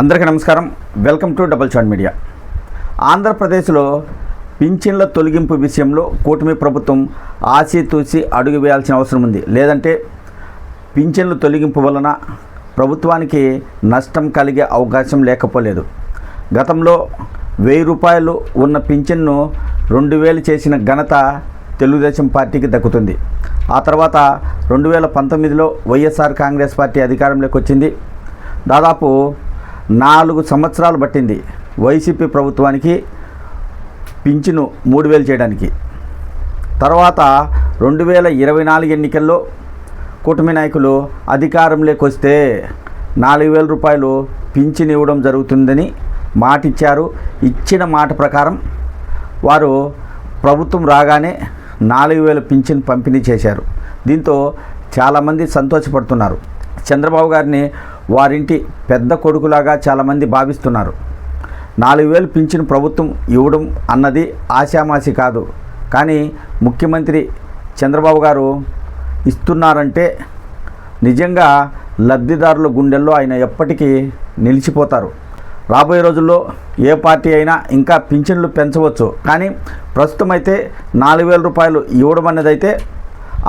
అందరికీ నమస్కారం. Welcome to double shot media. ఆంధ్రప్రదేశ్లో పింఛన్ల తొలగింపు విషయంలో కూటమి ప్రభుత్వం ఆచితూచి అడుగు వేయాల్సిన అవసరం ఉంది. లేదంటే పింఛన్ల తొలగింపు వలన ప్రభుత్వానికి నష్టం కలిగే అవకాశం లేకపోలేదు. గతంలో వెయ్యి రూపాయలు ఉన్న పింఛన్ను రెండు వేలు చేసిన ఘనత తెలుగుదేశం పార్టీకి దక్కుతుంది. ఆ తర్వాత రెండు వేల పంతొమ్మిదిలో వైఎస్ఆర్ కాంగ్రెస్ పార్టీ అధికారంలోకి వచ్చింది. దాదాపు నాలుగు సంవత్సరాలు పట్టింది వైసీపీ ప్రభుత్వానికి పింఛను మూడు వేలు చేయడానికి. తర్వాత రెండు వేల ఇరవై నాలుగు ఎన్నికల్లో కూటమి నాయకులు అధికారంలోకి వస్తే నాలుగు వేల రూపాయలు పింఛన్ ఇవ్వడం జరుగుతుందని మాట ఇచ్చారు ఇచ్చిన మాట ప్రకారం వారు ప్రభుత్వం రాగానే నాలుగు వేల పింఛన్ పంపిణీ చేశారు. దీంతో చాలామంది సంతోషపడుతున్నారు. చంద్రబాబు గారిని వారింటి పెద్ద కొడుకులాగా చాలామంది భావిస్తున్నారు. నాలుగు వేలు పింఛన్ ప్రభుత్వం ఇవ్వడం అన్నది ఆశామాసి కాదు. కానీ ముఖ్యమంత్రి చంద్రబాబు గారు ఇస్తున్నారంటే నిజంగా లబ్ధిదారుల గుండెల్లో ఆయన ఎప్పటికీ నిలిచిపోతారు. రాబోయే రోజుల్లో ఏ పార్టీ అయినా ఇంకా పింఛన్లు పెంచవచ్చు. కానీ ప్రస్తుతం అయితే నాలుగు వేల రూపాయలు ఇవ్వడం అనేది అయితే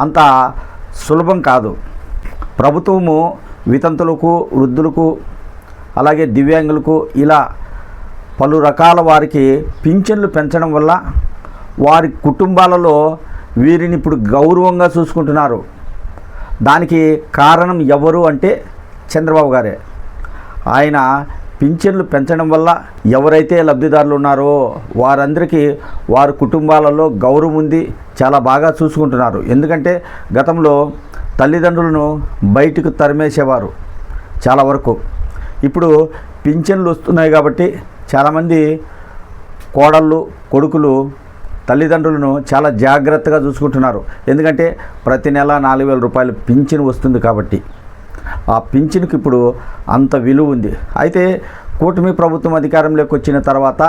అంత సులభం కాదు. ప్రభుత్వము వితంతులకు వృద్ధులకు అలాగే దివ్యాంగులకు ఇలా పలు రకాల వారికి పింఛన్లు పెంచడం వల్ల వారి కుటుంబాలలో వీరిని ఇప్పుడు గౌరవంగా చూసుకుంటున్నారు. దానికి కారణం ఎవరు అంటే చంద్రబాబు గారే. ఆయన పింఛన్లు పెంచడం వల్ల ఎవరైతే లబ్ధిదారులు ఉన్నారో వారందరికీ వారి కుటుంబాలలో గౌరవం ఉంది చాలా బాగా చూసుకుంటున్నారు. ఎందుకంటే గతంలో తల్లిదండ్రులను బయటకు తరిమేసేవారు చాలా వరకు. ఇప్పుడు పింఛన్లు వస్తున్నాయి కాబట్టి చాలామంది కోడళ్ళు కొడుకులు తల్లిదండ్రులను చాలా జాగ్రత్తగా చూసుకుంటున్నారు. ఎందుకంటే ప్రతి నెల నాలుగు వేల రూపాయలు పింఛన్ వస్తుంది కాబట్టి. ఆ పింఛన్కి ఇప్పుడు అంత విలువ ఉంది. అయితే కూటమి ప్రభుత్వం అధికారంలోకి వచ్చిన తర్వాత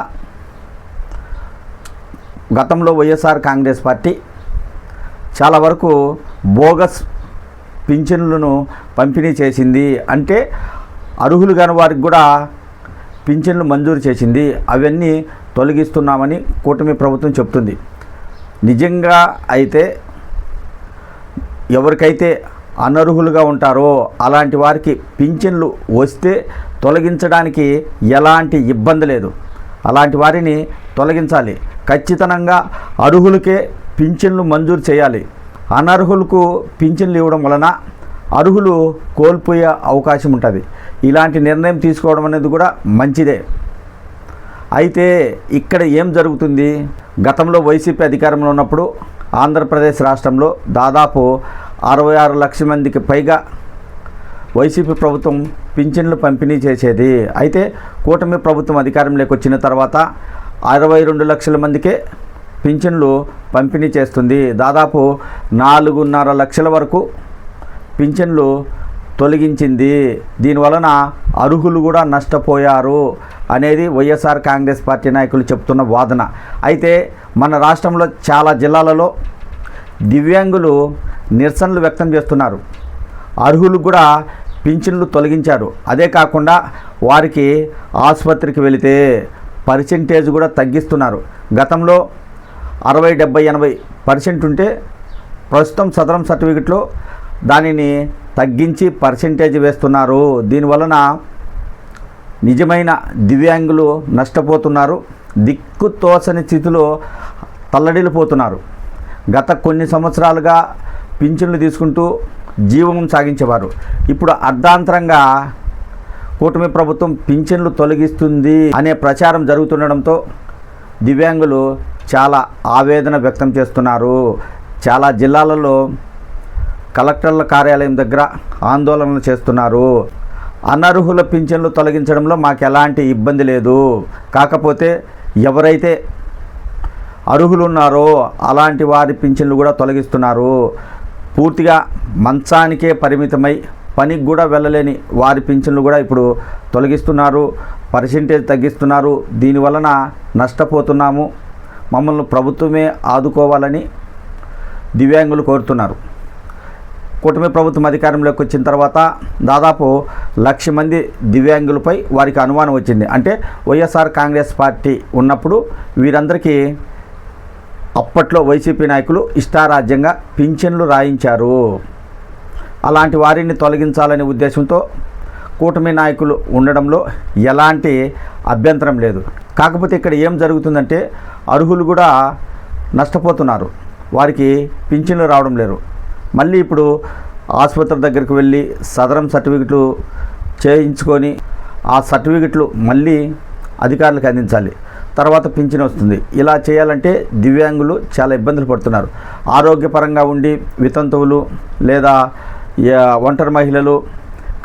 గతంలో వైఎస్ఆర్ కాంగ్రెస్ పార్టీ చాలా వరకు బోగస్ పింఛన్లను పంపిణీ చేసింది అంటే అర్హులు కాని వారికి కూడా పింఛన్లు మంజూరు చేసింది. అవన్నీ తొలగిస్తున్నామని కూటమి ప్రభుత్వం చెప్తుంది. నిజంగా అయితే ఎవరికైతే అనర్హులుగా ఉంటారో అలాంటి వారికి పింఛన్లు వస్తే తొలగించడానికి ఎలాంటి ఇబ్బంది లేదు. అలాంటి వారిని తొలగించాలి. ఖచ్చితంగా అర్హులకే పింఛన్లు మంజూరు చేయాలి. అనర్హులకు పింఛన్లు ఇవ్వడం వలన అర్హులు కోల్పోయే అవకాశం ఉంటుంది. ఇలాంటి నిర్ణయం తీసుకోవడం అనేది కూడా మంచిదే. అయితే ఇక్కడ ఏం జరుగుతుంది? గతంలో వైసీపీ అధికారంలో ఉన్నప్పుడు ఆంధ్రప్రదేశ్ రాష్ట్రంలో దాదాపు అరవై ఆరు లక్షల మందికి పైగా వైసీపీ ప్రభుత్వం పింఛన్లు పంపిణీ చేసేది. అయితే కూటమి ప్రభుత్వం అధికారంలోకి వచ్చిన తర్వాత అరవై రెండు లక్షల మందికే పింఛన్లు పంపిణీ చేస్తుంది. దాదాపు నాలుగున్నర లక్షల వరకు పింఛన్లు తొలగించింది. దీనివలన అర్హులు కూడా నష్టపోయారు అనేది వైఎస్ఆర్ కాంగ్రెస్ పార్టీ నాయకులు చెప్తున్న వాదన. అయితే మన రాష్ట్రంలో చాలా జిల్లాలలో దివ్యాంగులు నిరసనలు వ్యక్తం చేస్తున్నారు. అర్హులు కూడా పింఛన్లు తొలగించారు. అదే కాకుండా వారికి ఆసుపత్రికి వెళితే పర్సెంటేజ్ కూడా తగ్గిస్తున్నారు. గతంలో అరవై డెబ్బై ఎనభై పర్సెంట్ ఉంటే ప్రస్తుతం సదరం సర్టిఫికెట్లో దానిని తగ్గించి పర్సెంటేజ్ వేస్తున్నారు. దీనివలన నిజమైన దివ్యాంగులు నష్టపోతున్నారు. దిక్కు తోసని స్థితిలో తల్లడిల్లిపోతున్నారు గత కొన్ని సంవత్సరాలుగా పింఛన్లు తీసుకుంటూ జీవనం సాగించేవారు. ఇప్పుడు అర్ధాంతరంగా కూటమి ప్రభుత్వం పింఛన్లు తొలగిస్తుంది అనే ప్రచారం జరుగుతుండడంతో దివ్యాంగులు చాలా ఆవేదన వ్యక్తం చేస్తున్నారు. చాలా జిల్లాలలో కలెక్టర్ల కార్యాలయం దగ్గర ఆందోళనలు చేస్తున్నారు. అనర్హుల పింఛన్లు తొలగించడంలో మాకు ఎలాంటి ఇబ్బంది లేదు. కాకపోతే ఎవరైతే అర్హులు ఉన్నారో అలాంటి వారి పింఛన్లు కూడా తొలగిస్తున్నారు. పూర్తిగా మంచానికే పరిమితమై పనికి కూడా వెళ్ళలేని వారి పింఛన్లు కూడా ఇప్పుడు తొలగిస్తున్నారు. పర్సెంటేజ్ తగ్గిస్తున్నారు. దీనివలన నష్టపోతున్నాము. మమ్మల్ని ప్రభుత్వమే ఆదుకోవాలని దివ్యాంగులు కోరుతున్నారు. కూటమి ప్రభుత్వం అధికారంలోకి వచ్చిన తర్వాత దాదాపు లక్ష మంది దివ్యాంగులపై వారికి అనుమానం వచ్చింది. అంటే వైఎస్ఆర్ కాంగ్రెస్ పార్టీ ఉన్నప్పుడు వీరందరికీ అప్పట్లో వైసీపీ నాయకులు ఇష్టారాజ్యంగా పింఛన్లు రాయించారు. అలాంటి వారిని తొలగించాలనే ఉద్దేశంతో కూటమి నాయకులు ఉండడంలో ఎలాంటి అభ్యంతరం లేదు. కాకపోతే ఇక్కడ ఏం జరుగుతుందంటే అర్హులు కూడా నష్టపోతున్నారు. వారికి పింఛన్లు రావడం లేరు మళ్ళీ ఇప్పుడు ఆసుపత్రి దగ్గరికి వెళ్ళి సదరం సర్టిఫికెట్లు చేయించుకొని ఆ సర్టిఫికెట్లు మళ్ళీ అధికారులకు అందించాలి. తర్వాత పింఛన్ వస్తుంది. ఇలా చేయాలంటే దివ్యాంగులు చాలా ఇబ్బందులు పడుతున్నారు. ఆరోగ్యపరంగా ఉండి వితంతువులు లేదా ఒంటరి మహిళలు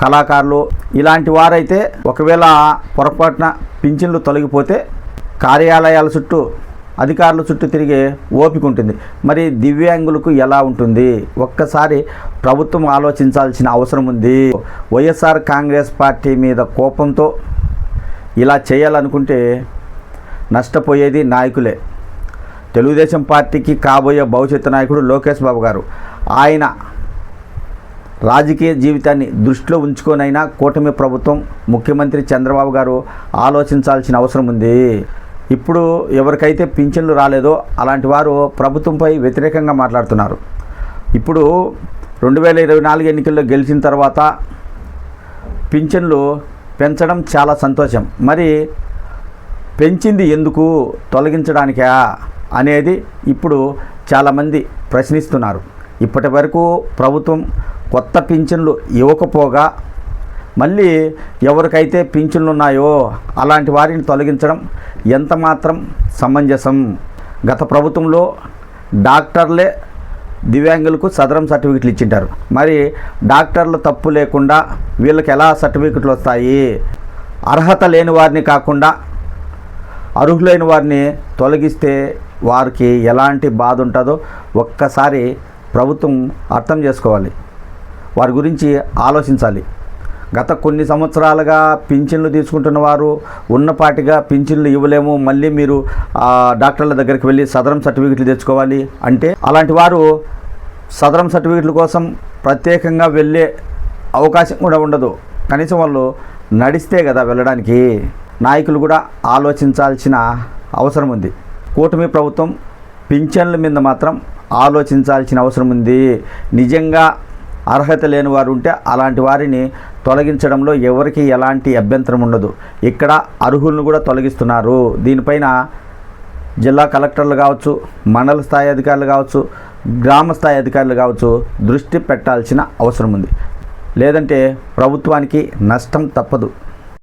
కళాకారులు ఇలాంటి వారైతే ఒకవేళ పొరపాటున పింఛన్లు తొలగిపోతే కార్యాలయాల చుట్టూ అధికారుల చుట్టూ తిరిగే ఓపిక ఉంటుంది. మరి దివ్యాంగులకు ఎలా ఉంటుంది? ఒక్కసారి ప్రభుత్వం ఆలోచించాల్సిన అవసరం ఉంది. వైఎస్ఆర్ కాంగ్రెస్ పార్టీ మీద కోపంతో ఇలా చేయాలనుకుంటే నష్టపోయేది నాయకులే. తెలుగుదేశం పార్టీకి కాబోయే భవిష్యత్తు నాయకుడు లోకేష్ బాబు గారు. ఆయన రాజకీయ జీవితాన్ని దృష్టిలో ఉంచుకొనైనా కూటమి ప్రభుత్వం ముఖ్యమంత్రి చంద్రబాబు గారు ఆలోచించాల్సిన అవసరం ఉంది. ఇప్పుడు ఎవరికైతే పింఛన్లు రాలేదో అలాంటి వారు ప్రభుత్వంపై వ్యతిరేకంగా మాట్లాడుతున్నారు. ఇప్పుడు రెండు వేల ఇరవై నాలుగు ఎన్నికల్లో గెలిచిన తర్వాత పింఛన్లు పెంచడం చాలా సంతోషం. మరి పెంచింది ఎందుకు? తొలగించడానికా? అనేది ఇప్పుడు చాలామంది ప్రశ్నిస్తున్నారు. ఇప్పటి వరకు ప్రభుత్వం కొత్త పింఛన్లు ఇవ్వకపోగా మళ్ళీ ఎవరికైతే పింఛన్లు ఉన్నాయో అలాంటి వారిని తొలగించడం ఎంత మాత్రం సమంజసం. గత ప్రభుత్వంలో డాక్టర్లే దివ్యాంగులకు సదరం సర్టిఫికెట్లు ఇచ్చింటారు. మరి డాక్టర్లు తప్పు లేకుండా వీళ్ళకి ఎలా సర్టిఫికెట్లు వస్తాయి? అర్హత లేని వారిని కాకుండా అర్హులైన వారిని తొలగిస్తే వారికి ఎలాంటి బాధ ఉంటుందో ఒక్కసారి ప్రభుత్వం అర్థం చేసుకోవాలి. వారి గురించి ఆలోచించాలి. గత కొన్ని సంవత్సరాలుగా పింఛన్లు తీసుకుంటున్న వారు ఉన్నపాటిగా పింఛన్లు ఇవ్వలేము. మళ్ళీ మీరు డాక్టర్ల దగ్గరికి వెళ్ళి సదరం సర్టిఫికెట్లు తెచ్చుకోవాలి అంటే అలాంటి వారు సదరం సర్టిఫికెట్ల కోసం ప్రత్యేకంగా వెళ్ళే అవకాశం కూడా ఉండదు. కనీసం వాళ్ళు నడిస్తే కదా వెళ్ళడానికి. నాయకులు కూడా ఆలోచించాల్సిన అవసరం ఉంది. కూటమి ప్రభుత్వం పింఛన్ల మీద మాత్రం ఆలోచించాల్సిన అవసరం ఉంది. నిజంగా అర్హత లేని వారు ఉంటే అలాంటి వారిని తొలగించడంలో ఎవరికి ఎలాంటి అభ్యంతరం ఉండదు. ఇక్కడ అర్హులను కూడా తొలగిస్తున్నారు. దీనిపైన జిల్లా కలెక్టర్లు కావచ్చు మండల స్థాయి అధికారులు కావచ్చు గ్రామ స్థాయి అధికారులు కావచ్చు దృష్టి పెట్టాల్సిన అవసరం ఉంది. లేదంటే ప్రభుత్వానికి నష్టం తప్పదు.